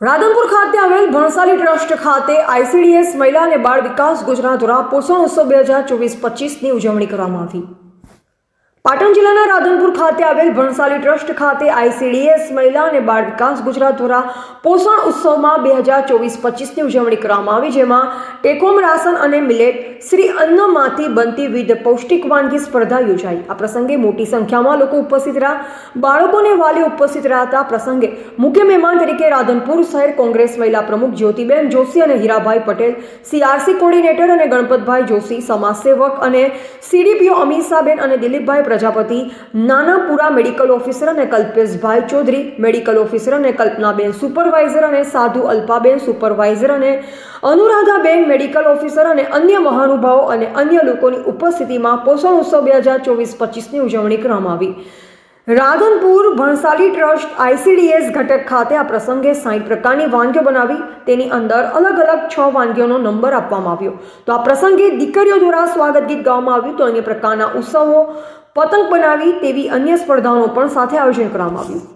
રાધનપુર ખાતે આવેલ ભણસાલી ટ્રસ્ટ ખાતે આઈસીડીએસ મહિલા અને બાળ વિકાસ ગુજરાત દ્વારા પોષણ ઉત્સવ બે હજાર ચોવીસ પચીસની ઉજવણી કરવામાં આવી. પાટણ જિલ્લાના રાધનપુર ખાતે આવેલ ભણસાલી ટ્રસ્ટ ખાતે આઈસીડીએસ મહિલા અને બાળ વિકાસ ગુજરાત દ્વારા પોષણ ઉત્સવમાં બે હજાર ચોવીસ પચીસની ઉજવણી કરવામાં આવી, જેમાં ટેકોમ રાશન અને મિલેટ શ્રી અન્નમાંથી બનતી વિવિધ પૌષ્ટિક વાનગી સ્પર્ધા યોજાઈ. આ પ્રસંગે મોટી સંખ્યામાં લોકો ઉપસ્થિત રહ્યા. બાળકોને વાલી ઉપસ્થિત રહ્યા હતા. પ્રસંગે મુખ્ય મહેમાન તરીકે રાધનપુર શહેર કોંગ્રેસ મહિલા પ્રમુખ જ્યોતિબેન જોશી અને હીરાભાઈ પટેલ, સીઆરસી કોર્ડિનેટર અને ગણપતભાઈ જોશી, સમાજસેવક અને સીડીપીઓ અમીષાબેન અને દિલીપભાઈ પ્રજાપતિ, નાનાપુરા મેડિકલ ઓફિસર અને કલ્પેશભાઈ ચૌધરી, મેડિકલ ઓફિસર અને કલ્પનાબેન સુપરવાઇઝર અને સાધુ અલ્પાબેન સુપરવાઇઝર અને અનુરાધાબેન મેડિકલ ઓફિસર અને અન્ય મહાનુભાવો અને અન્ય લોકોની ઉપસ્થિતિમાં પોષણ ઉત્સવ બે હજાર ચોવીસ પચીસની ઉજવણી કરવામાં આવી. રાધનપુર ભણસાલી ટ્રસ્ટ આઈસીડીએસ ઘટક ખાતે આ પ્રસંગે સાઠ પ્રકારની વાનગીઓ બનાવી તેની અંદર અલગ અલગ છ વાનગીઓનો નંબર આપવામાં આવ્યો. તો આ પ્રસંગે દીકરીઓ દ્વારા સ્વાગત ગીત ગાવામાં આવ્યું. તો અન્ય પ્રકારના ઉત્સવો, પતંગ બનાવી તેવી અન્ય સ્પર્ધાઓનું પણ સાથે આયોજન કરવામાં આવ્યું.